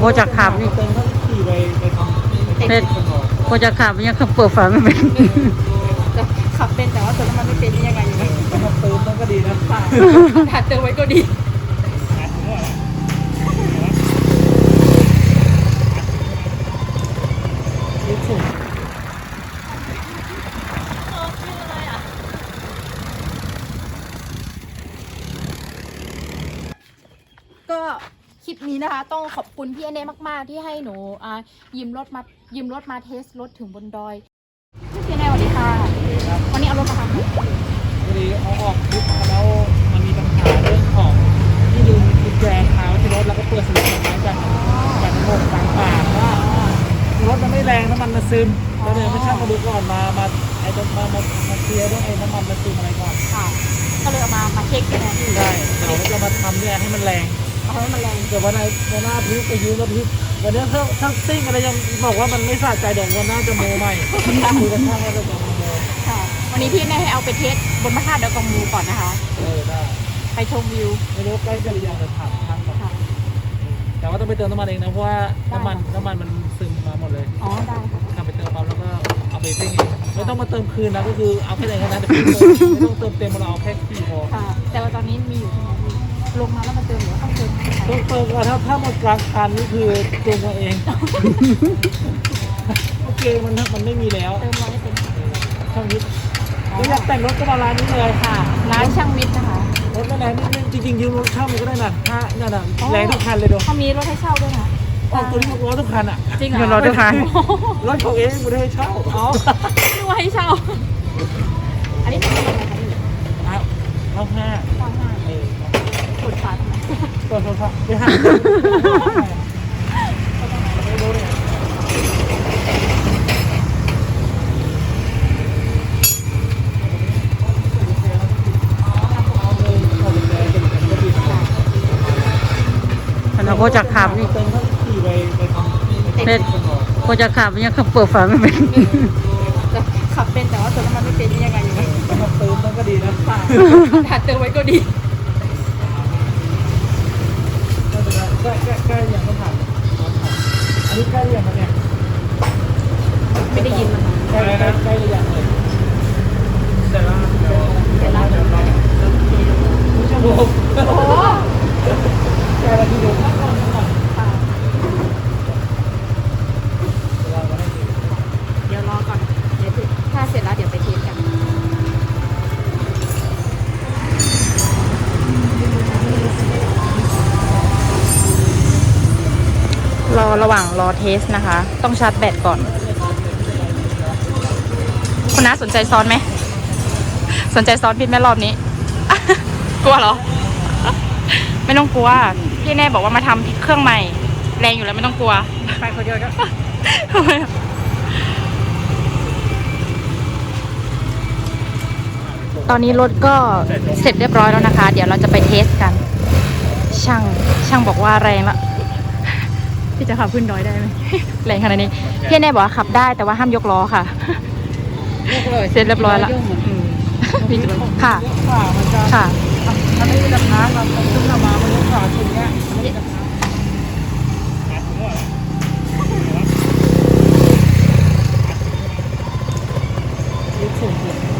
โคจะขับนี่เติมเขาขี่ไปไปทำเด็ดโคจะขับยังขับเปิดฝาไม่เป็นจะขับเป็นแต่ว่าเติมน้ำมันไม่เป็นนี่ยังไงอยู่นะถ้าเติมมันก็ดีนะค่ะหัดเติมไว้ก็ดี ลิปนี้นะคะ ต้องขอบคุณพี่อเน่มากๆ ที่ให้หนูอ่ายืมรถมายืมรถมาเทสรถถึงบนดอยพี่อเน่สวัสดีค่ะ วันนี้เอารถมาทำพอดีเอาออกคลิปมาแล้วมันมีปัญหาเรื่องของที่ลืมกุญแจคาไว้ที่รถแล้วก็เปิดสวิตช์ไว้จากจากระบบกลางป่าว่ารถมันไม่แรงน้ำมันมันซึมก็เลยไม่ช่างมาดูก่อนมามาไอ้ตรงมามามาเคลียร์เรื่องไอ้น้ำมันมันซึมอะไรก่อนค่ะก็เลยเอามามาเช็คใช่ไหมพี่ใช่เราจะมาทำเนี่ยให้มันแรง เอาให้มันแรงเดี๋ยววันไหนวันหน้าพิ้วไปยืมแล้วพิ้ววันนี้ถ้าถ้าซิ่งอะไรยังบอกว่ามันไม่สะใจเดี๋ยววันหน้าจะโมใหม่คุยกันข้างว่าจะโมค่ะ วันนี้พี่อเน่ให้เอาไปเทสบนพระธาตุดอยกองมูก่อนนะคะ เออได้ไปชมวิว ไม่รู้ใกล้จะหรือยังจะถามทางก่อนค่ะแต่ว่าต้องไปเติมน้ำมันเองนะเพราะว่าน้ำมันน้ำมันมันซึมมาหมดเลยอ๋อได้ค่ะขับไปเติมปั๊มแล้วก็เอาไปซิ่งเองไม่ต้องมาเติมคืนนะก็คือเอาแค่ไหนแค่นั้นแต่พี่เติมไม่ต้องเติมเต็มเราเอาแค่ขี่พอค่ะ แต่ว่าตอนนี้มีอยู่ใช่ไหมพี่ลงมาแล้วมาเติมหรือว่าต้องเต้องเติมก่อนถ้าถ้าหมดกลางคันนี่คือตัวมาเอง โอเคมันมันไม่มีแล้วเติมร้อยเต็มช่างวิทย์ก็อยากแต่งรถก็มาร้านนี้เลยค่ะ ร้านช่างวิทย์นะคะ รถไม่แรงนี่จริงๆยืมรถเช่ามันก็ได้นะถ้านั่นน่ะแรงทุกคันเลยดูเขามีรถให้เช่าด้วยนะออกตัวนี้รถทุกคันอะจริงเหรอรอด้วยค่ะรถของเองไม่ได้ให้เช่าอ๋อนึกว่าให้เช่า อันนี้เป็นอะไรคะพี่อะรอบห้าห้าเออกดฝา ตัวโทรศัพท์ไปหาไม่รู้เนี่ยเอาเลยเอาเลยเลยเป็นกันก็ดีนะมันโคจะขับนี่เติมเขาขี่ไปไปทำเด็ดโคจะขับยังขับเปิดฝาไม่เป็นจะขับเป็นแต่ว่าเติมน้ำมันไม่เป็นนี่ยังไงอยู่นะถ้าเติมมันก็ดีนะค่ะหัดเติมไว้ก็ดี ใกล้ใกล้ใกล้ยังต้องถามอันนี้ใกล้ยังครับเนี่ย ไม่ได้ยินมัน ใกล้ใกล้ใกล้ยังเลยเสร็จแล้วเดี๋ยว เดี๋ยวเราจะ ชั่วโมง โอ้โห ใกล้แล้วที่ดู ค่ะ เราให้ดู เดี๋ยวรอก่อน เดี๋ยวถ้าเสร็จแล้วเดี๋ยวไปเทสกัน รอระหว่างรอเทสนะคะ ต้องชาร์จแบตก่อน คุณน้าสนใจซ้อนไหม สนใจซ้อนพิษไหมรอบนี้ กลัวเหรอ ไม่ต้องกลัว พี่แน่บอกว่ามาทำเครื่องใหม่ แรงอยู่แล้วไม่ต้องกลัว ไปคนเดียวก็ตอนนี้รถก็เสร็จเรียบร้อยแล้วนะคะ เดี๋ยวเราจะไปเทสกัน ช่างช่างบอกว่าแรงละ พี่จะขับขึ้นดอยได้ไหม แรงขนาดนี้พี่แน่บอกว่าขับได้แต่ว่าห้ามยกล้อค่ะเสร็จเรียบร้อยละอืมพี่จะค่ะขามันจะค่ะ ถ้าไม่มีดับน้ำเราขึ้นเรามามันจะขาถึงเนี้ยไม่ได้ดับน้ำนี่สูงสุดเ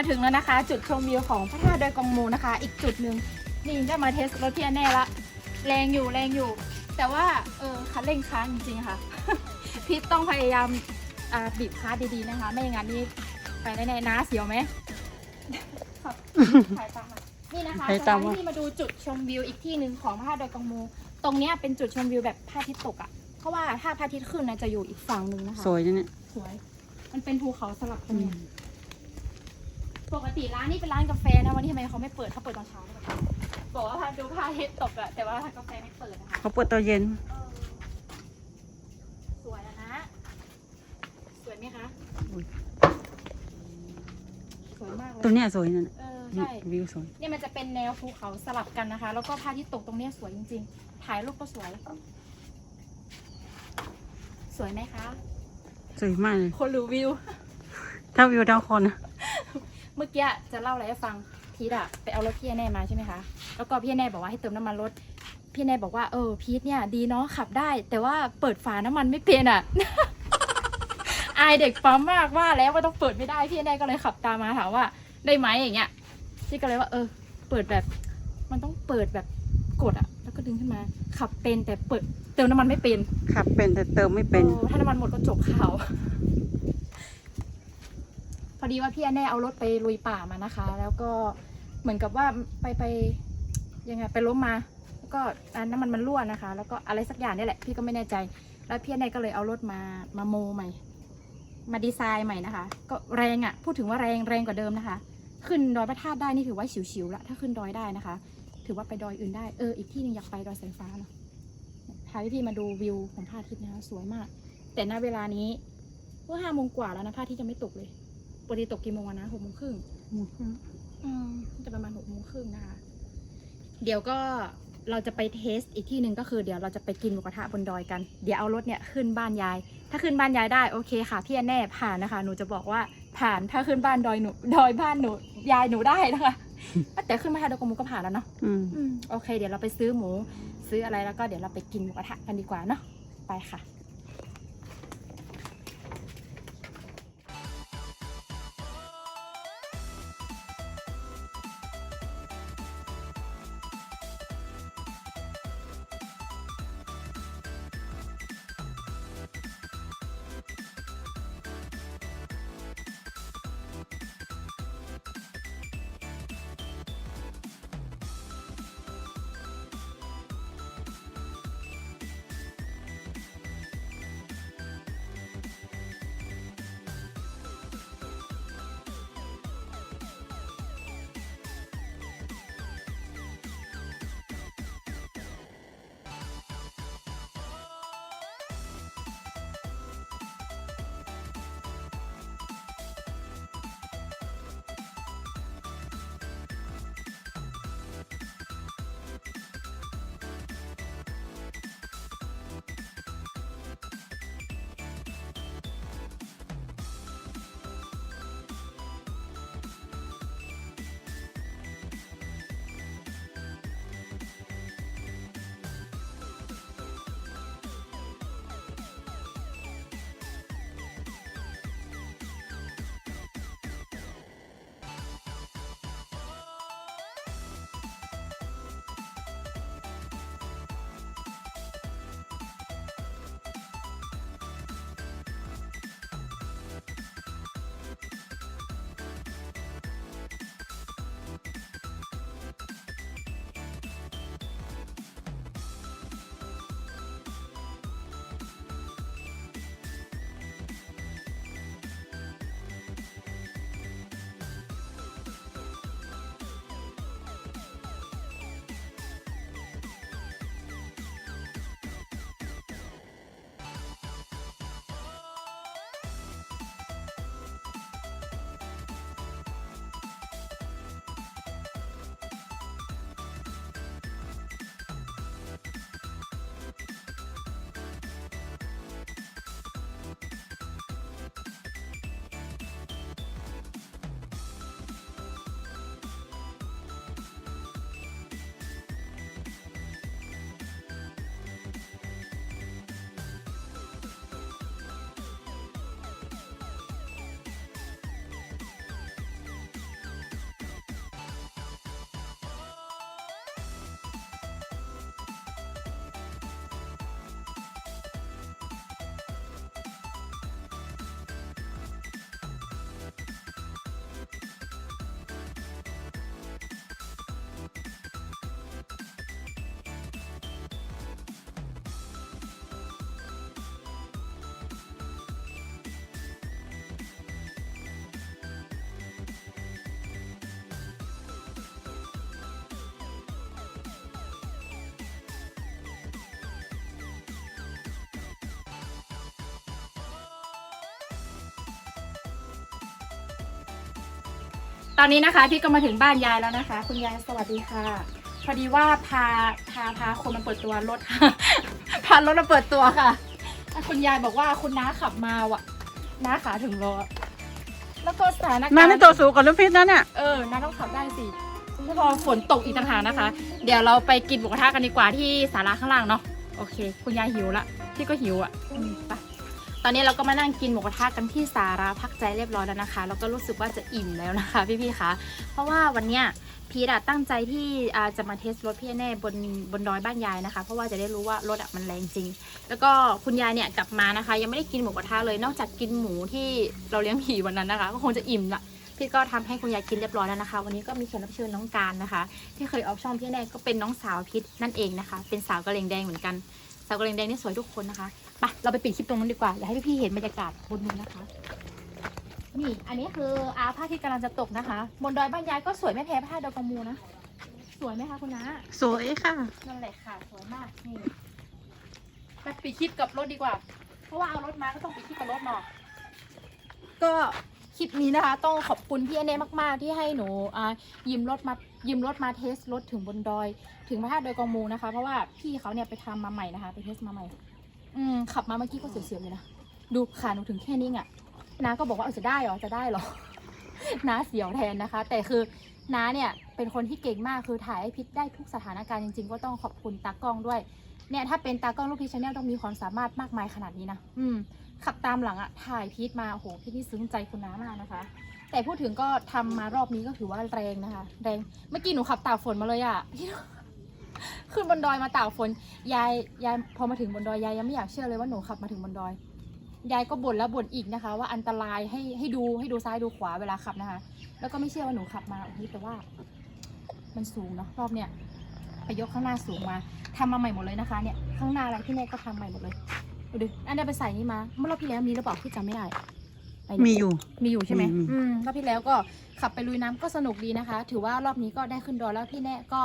มาถึงแล้วนะคะ จุดชมวิวของพระธาตุดอยกองมูนะคะ อีกจุดหนึ่งนี่ได้มาเทสรถพี่แน่ละ แรงอยู่แรงอยู่ แต่ว่าเออคันเร่งค้างจริงๆค่ะ พี่ต้องพยายามอ่าบีบคลัสดีๆนะคะ ไม่อย่างนั้นนี่ไปแน่ๆนะเสียวไหมครับถ่ายตามมานี่นะคะถ่ายสตาถามนมาที่มาดูจุดชมวิวอีกที่หนึ่งของพระธาตุดอยกองมู ตรงเนี้ยเป็นจุดชมวิวแบบพระอาทิตย์ตกอะ่ะเพราะว่าถ้าพระอาทิตย์ขึ้นนะจะอยู่อีกฝั่งหนึ่งนะคะสวยจังเนี่ยสวย มันเป็นภูเขาสลับกันเนี่ย ปกติร้านนี้เป็นร้านกาแฟนะวันนี้ทำไมเขาไม่เปิดเขาเปิดตอนเช้าหรือเปล่าบอกว่าพาดูพระอาทิตย์ตกอะแต่ว่าทางกาแฟไม่เปิดนะคะเขาเปิดตอนเย็น เออสวยอะนะ สวยไหมคะอุ๊ย สวยมากเลยตรงเนี้ยสวยนั่นน่ะเออนี่ใช่วิวสวยเนี่ยมันจะเป็นแนวภูเขาสลับกันนะคะ แล้วก็พระอาทิตย์ตกตรงเนี้ยสวยจริงๆ ถ่ายรูปก็สวย สวยไหมคะ สวยมากเลยคนหรือวิว ถ้าวิวดาวคนนะ เมื่อกี้จะเล่าอะไรให้ฟังพีทอะไปเอารถพี่แน่มาใช่ไหมคะ แล้วก็พี่แน่บอกว่าให้เติมน้ำมันรถ พี่แน่บอกว่าเออพีทเนี่ยดีเนาะขับได้ แต่ว่าเปิดฝาน้ำมันไม่เป็นอะอายเด็กปั๊มมากว่าแล้วว่าต้องเปิดไม่ได้พี่แน่ก็เลยขับตามมาถามว่าได้ไหมอย่างเงี้ยพี่ก็เลยว่าเออ เปิดแบบมันต้องเปิดแบบกดอะแล้วก็ดึงขึ้นมา ขับเป็นแต่เปิดเติมน้ำมันไม่เป็นขับเป็นแต่เติมไม่เป็นออถ้าน้ำมันหมดก็จบข่าว พอดีว่าพี่แน่เอารถไปลุยป่ามานะคะ แล้วก็เหมือนกับว่าไปไปยังไงไปล้มมาแล้วก็อันน้ำมันมันรั่วนะคะ แล้วก็อะไรสักอย่างนี่แหละพี่ก็ไม่แน่ใจ แล้วพี่แน่ก็เลยเอารถมามาโมใหม่ มาดีไซน์ใหม่นะคะ ก็แรงอะ่ะ พูดถึงว่าแรงแรงกว่าเดิมนะคะ ขึ้นดอยพระธาตุได้นี่ถือว่าฉิวๆละถ้าขึ้นดอยได้นะคะ ถือว่าไปดอยอื่นได้เอออีกที่หนึงอยากไปดอยสายฟ้าเนาะพาพี่ๆมาดูวิวของพระอาทิตย์นะคะสวยมาก แต่ณเวลานี้เมื่อห้าโมงกว่าแล้วนะพระอาทิตย์ยังไม่ตกเลย ปกติตกกี่โมงอะนะหกโมงครึ่งอืมจะประมาณหกโมงครึ่งนะคะ เดี๋ยวก็เราจะไปเทสอีกที่หนึ่งก็คือเดี๋ยวเราจะไปกินหมูกระทะบนดอยกัน เดี๋ยวเอารถเนี่ยขึ้นบ้านยาย ถ้าขึ้นบ้านยายได้โอเคค่ะพี่แน่ผ่านนะคะ หนูจะบอกว่าผ่านถ้าขึ้นบ้านดอยหนูดอยบ้านหนูยายหนูได้นะคะ แต่ขึ้นมาทางดอยกงมูก็ผ่านแล้วเนาะอืมอืมโอเค เดี๋ยวเราไปซื้อหมู ซื้ออะไรแล้วก็เดี๋ยวเราไปกินหมูกระทะกันดีกว่าเนาะไปค่ะ ตอนนี้นะคะพี่ก็มาถึงบ้านยายแล้วนะคะ คุณยายสวัสดีค่ะ พอดีว่าพาพาพาคนมาเปิดตัวรถค่ะพารถมาเปิดตัวค่ะอะคุณยายบอกว่าคุณน้าขับมาว่ะน้าขาถึงรถแล้วก็สถานการณ์มาในตัวสูงกับลูกพิษนั่นเนี่ยเออน้าต้องขับได้สิแล้วพอฝนตกอีกต่างหากนะคะ เดี๋ยวเราไปกินหมูกระทะกันดีกว่าที่ศาลาข้างล่างเนาะโอเค คุณยายหิวละพี่ก็หิวอะอืมไปต อนนี้เราก็มานั่งกินหมูกระทะกันที่สาราพักใจเรียบร้อยแล้วนะคะแล้วก็รู้สึกว่าจะอิ่มแล้วนะคะพี่ๆคะเพราะว่าวันเนี้ยพีดตั้งใจที่จะมาเทสรถพี่แน่บนบนดอยบ้านยายนะคะ เพราะว่าจะได้รู้ว่ารถอะมันแรงจริง แล้วก็คุณยายเนี่ยกลับมานะคะ ยังไม่ได้กินหมูกระทะเลยนอกจากกินหมูที่เราเลี้ยงผีวันนั้นนะคะ ก็คงจะอิ่มละพี่ก็ทำให้คุณยายกินเรียบร้อยแล้วนะคะ วันนี้ก็มีแขกรับเชิญน้องการนะคะ ที่เคยออกช่องพี่แน่ก็เป็นน้องสาวพิษนั่นเองนะคะ เป็นสาวกระเลงแดงเหมือนกัน สาวกระเลงแดงนี่สวยทุกคนนะคะไปเราไปปิดคลิปตรงนั้นดีกว่าอยากให้พี่ๆเห็นบรรยากาศบนนู้นนะคะ นี่อันนี้คืออาพระอาที่กำลังจะตกนะคะ บนดอยบ้านยายก็สวยไม่แพ้พระธาตุดอยกองมูนะสวยไหมคะคุณน้าสวยค่ะนั่นแหละค่ะสวยมากนี่ไปปิดคลิปกับรถดีกว่า เพราะว่าเอารถมาก็ต้องปิดคลิปกับรถเนาะก็คลิปนี้นะคะ ต้องขอบคุณพี่อเน่มาก ๆ ที่ให้หนูอ่ายืมรถมา ยืมรถมาเทสรถถึงบนดอย ถึงพระธาตุดอยกองมูนะคะ เพราะว่าพี่เขาเนี่ยไปทำมาใหม่นะคะ ไปเทสมาใหม่ อืมขับมาเมื่อกี้ก็เสียวๆเลยนะ ดูขาหนูถึงแค่นี้อะน้าก็บอกว่าเออจะได้เหรอจะได้เหรอ น้าเสียวแทนนะคะ แต่คือน้าเนี่ยเป็นคนที่เก่งมากคือถ่ายให้พิษได้ทุกสถานการณ์จริงๆ ก็ต้องขอบคุณตากล้องด้วยเนี่ยถ้าเป็นตากล้องลูกพีชแนลต้องมีความสามารถมากมายขนาดนี้นะ อืม ขับตามหลังอะถ่ายพีทมา โอ้โห พี่ที่ซึ้งใจคุณน้ามากนะคะ แต่พูดถึงก็ทำมารอบนี้ก็ถือว่าแรงนะคะ แรง เมื่อกี้หนูขับตากฝนมาเลยอะขึ้นบนดอยมาตากฝน ยาย ยายพอมาถึงบนดอยยายยังไม่อยากเชื่อเลยว่าหนูขับมาถึงบนดอย ยายก็บ่นแล้วบ่นอีกนะคะ ว่าอันตรายให้ให้ดูให้ดูซ้ายดูขวาเวลาขับนะคะ แล้วก็ไม่เชื่อว่าหนูขับมาโอ้โหแต่ว่า มันสูงเนาะรอบเนี้ยไปยกข้างหน้าสูงมาทำมาใหม่หมดเลยนะคะ เนี่ยข้างหน้าอะไรที่แน่ก็ทำใหม่หมดเลยดูดิอันนี้ไปใส่นี่มาเมื่อรอบที่แล้วมีหรือเปล่าพี่จำไม่ได้ ไปเนี่ยมีอยู่ มีอยู่ใช่ไหมมีมี อืมรอบที่แล้วก็ขับไปลุยน้ำก็สนุกดีนะคะ ถือว่ารอบนี้ก็ได้ขึ้นดอยแล้วพี่แน่ก็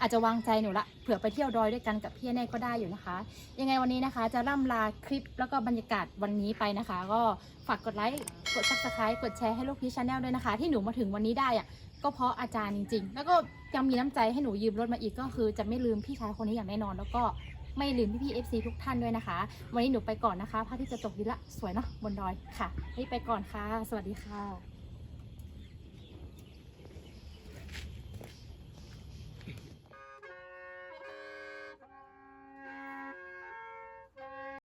อาจจะวางใจหนูละเผื่อไปเที่ยวดอยด้วยกันกับพี่แน่ก็ได้อยู่นะคะ ยังไงวันนี้นะคะ จะร่ำลาคลิปแล้วก็บรรยากาศวันนี้ไปนะคะ ก็ฝากกดไลค์กด subscribe กดแชร์ให้ลูกพีชชาแนลด้วยนะคะ ที่หนูมาถึงวันนี้ได้อะก็เพราะอาจารย์จริง ๆ แล้วก็ยังมีน้ำใจให้หนูยืมรถมาอีกก็คือ จะไม่ลืมพี่ชายคนนี้อย่างแน่นอน แล้วก็ ไม่ลืมพี่พี่ๆ FC ทุกท่านด้วยนะคะ วันนี้หนูไปก่อนนะคะพระที่จะตกดินละสวยเนาะบนดอยค่ะนี่ไปก่อนค่ะ สวัสดีค่ะ